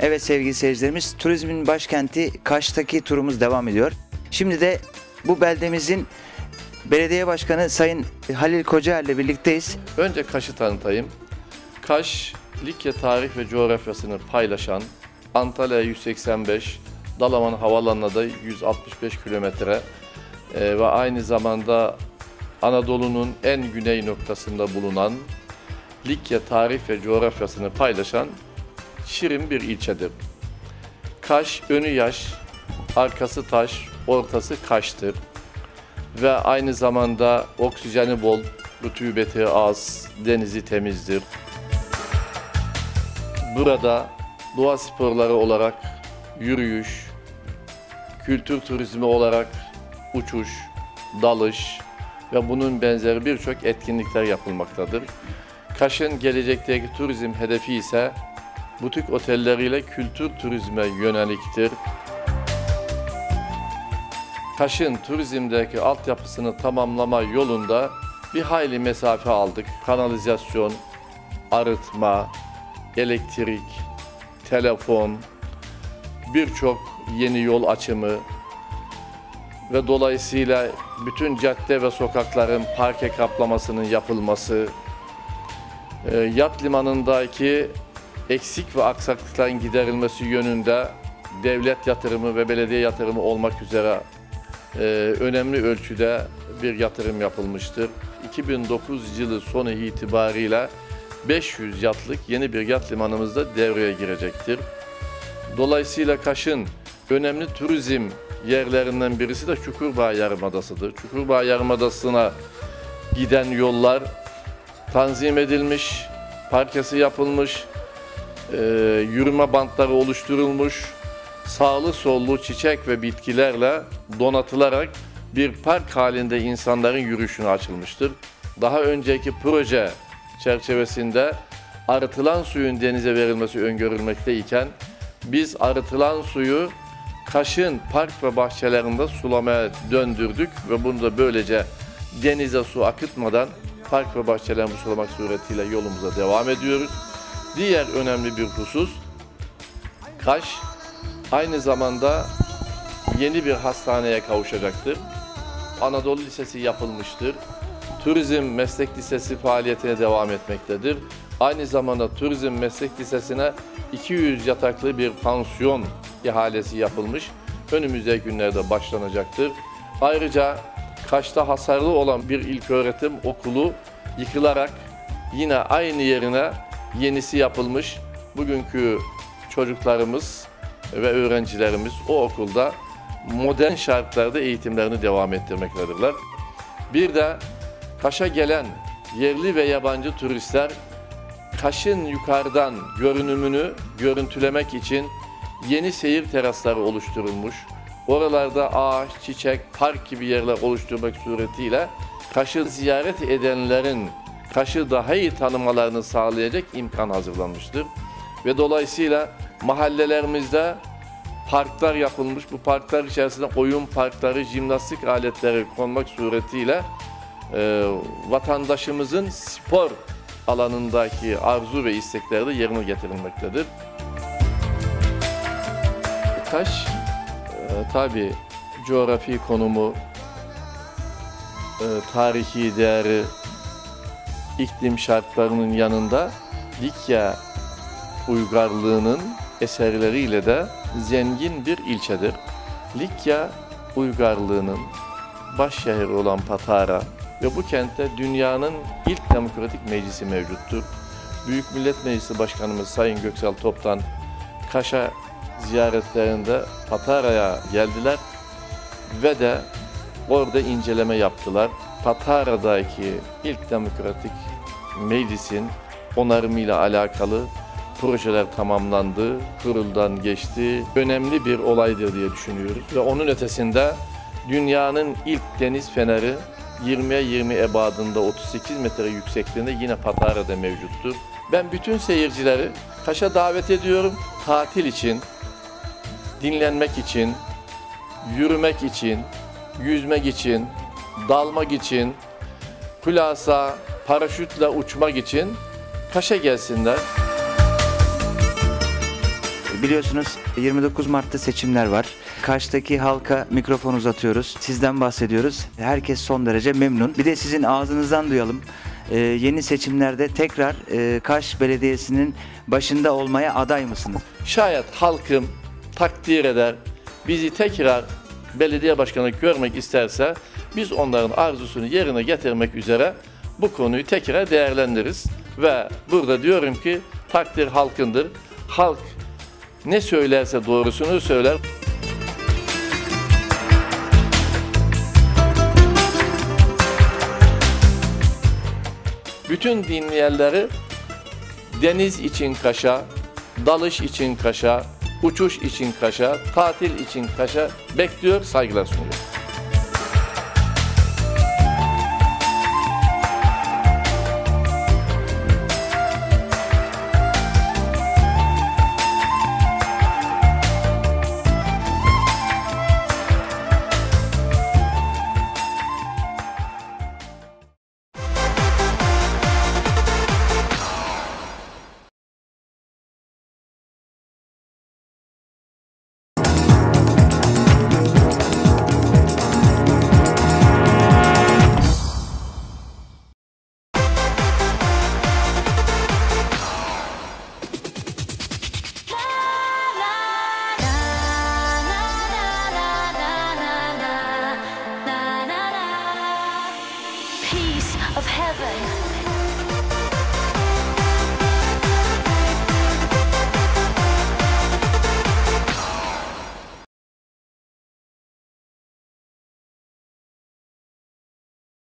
Evet sevgili seyircilerimiz, turizmin başkenti Kaş'taki turumuz devam ediyor. Şimdi de bu beldemizin belediye başkanı Sayın Halil Kocaer ile birlikteyiz. Önce Kaş'ı tanıtayım. Kaş, Likya tarih ve coğrafyasını paylaşan, Antalya 185, Dalaman Havalanı'na da 165 kilometre e, ve aynı zamanda Anadolu'nun en güney noktasında bulunan Likya tarih ve coğrafyasını paylaşan şirin bir ilçedir. Kaş önü yaş, arkası taş, ortası kaştır ve aynı zamanda oksijeni bol, rutubeti az, denizi temizdir. Burada doğa sporları olarak yürüyüş, kültür turizmi olarak uçuş, dalış ve bunun benzeri birçok etkinlikler yapılmaktadır. Kaş'ın gelecekteki turizm hedefi ise butik otelleriyle kültür turizme yöneliktir. Kaş'ın turizmdeki altyapısını tamamlama yolunda bir hayli mesafe aldık. Kanalizasyon, arıtma, elektrik, telefon, birçok yeni yol açımı ve dolayısıyla bütün cadde ve sokakların parke kaplamasının yapılması, e, yat limanındaki eksik ve aksaklıkların giderilmesi yönünde devlet yatırımı ve belediye yatırımı olmak üzere önemli ölçüde bir yatırım yapılmıştır. 2009 yılı sonu itibariyle 500 yatlık yeni bir yat limanımız da devreye girecektir. Dolayısıyla Kaş'ın önemli turizm yerlerinden birisi de Çukurbağ Yarımadası'dır. Çukurbağ Yarımadası'na giden yollar tanzim edilmiş, parkesi yapılmış, e, yürüme bantları oluşturulmuş, sağlı sollu çiçek ve bitkilerle donatılarak bir park halinde insanların yürüyüşüne açılmıştır. Daha önceki proje çerçevesinde arıtılan suyun denize verilmesi öngörülmekteyken biz arıtılan suyu Kaş'ın park ve bahçelerinde sulamaya döndürdük ve bunu da böylece denize su akıtmadan park ve bahçelerimizi sulamak suretiyle yolumuza devam ediyoruz. Diğer önemli bir husus Kaş aynı zamanda yeni bir hastaneye kavuşacaktır. Anadolu Lisesi yapılmıştır. Turizm Meslek Lisesi faaliyetine devam etmektedir. Aynı zamanda Turizm Meslek Lisesi'ne 200 yataklı bir pansiyon ihalesi yapılmış. Önümüzdeki günlerde başlanacaktır. Ayrıca Kaş'ta hasarlı olan bir ilköğretim okulu yıkılarak yine aynı yerine yenisi yapılmış. Bugünkü çocuklarımız ve öğrencilerimiz o okulda modern şartlarda eğitimlerini devam ettirmektedirler. Bir de Kaş'a gelen yerli ve yabancı turistler Kaş'ın yukarıdan görünümünü görüntülemek için yeni seyir terasları oluşturulmuş. Oralarda ağaç, çiçek, park gibi yerler oluşturmak suretiyle Kaş'ı ziyaret edenlerin Kaş'ı daha iyi tanımalarını sağlayacak imkan hazırlanmıştır. Ve dolayısıyla mahallelerimizde parklar yapılmış. Bu parklar içerisinde oyun parkları, jimnastik aletleri konmak suretiyle e, vatandaşımızın spor alanındaki arzu ve istekleri de yerine getirilmektedir. Kaş, e, tabi coğrafi konumu, e, tarihi değeri, iklim şartlarının yanında Likya uygarlığının eserleriyle de zengin bir ilçedir. Likya uygarlığının baş şehri olan Patara ve bu kentte dünyanın ilk demokratik meclisi mevcuttur. Büyük Millet Meclisi Başkanımız Sayın Göksel Top'tan Kaş'a ziyaretlerinde Patara'ya geldiler ve de orada inceleme yaptılar. Patara'daki ilk demokratik meclisin onarımıyla alakalı projeler tamamlandı, kuruldan geçti. Önemli bir olaydır diye düşünüyoruz. Ve onun ötesinde dünyanın ilk deniz feneri 20'ye 20 ebadında 38 metre yüksekliğinde yine Patara'da mevcuttur. Ben bütün seyircileri Kaş'a davet ediyorum. Tatil için, dinlenmek için, yürümek için, yüzmek için, dalmak için, hulasa, paraşütle uçmak için Kaş'a gelsinler. Biliyorsunuz 29 Mart'ta seçimler var. Kaş'taki halka mikrofon uzatıyoruz. Sizden bahsediyoruz. Herkes son derece memnun. Bir de sizin ağzınızdan duyalım. Ee, yeni seçimlerde tekrar e, Kaş Belediyesi'nin başında olmaya aday mısınız? Şayet halkım takdir eder, bizi tekrar belediye başkanı görmek isterse biz onların arzusunu yerine getirmek üzere bu konuyu tekrar değerlendiririz. Ve burada diyorum ki takdir halkındır. Halk ne söylerse doğrusunu söyler. Bütün dinleyenleri deniz için Kaş'a, dalış için Kaş'a, uçuş için Kaş'a, tatil için Kaş'a bekliyor, saygılar sunuyor. heaven.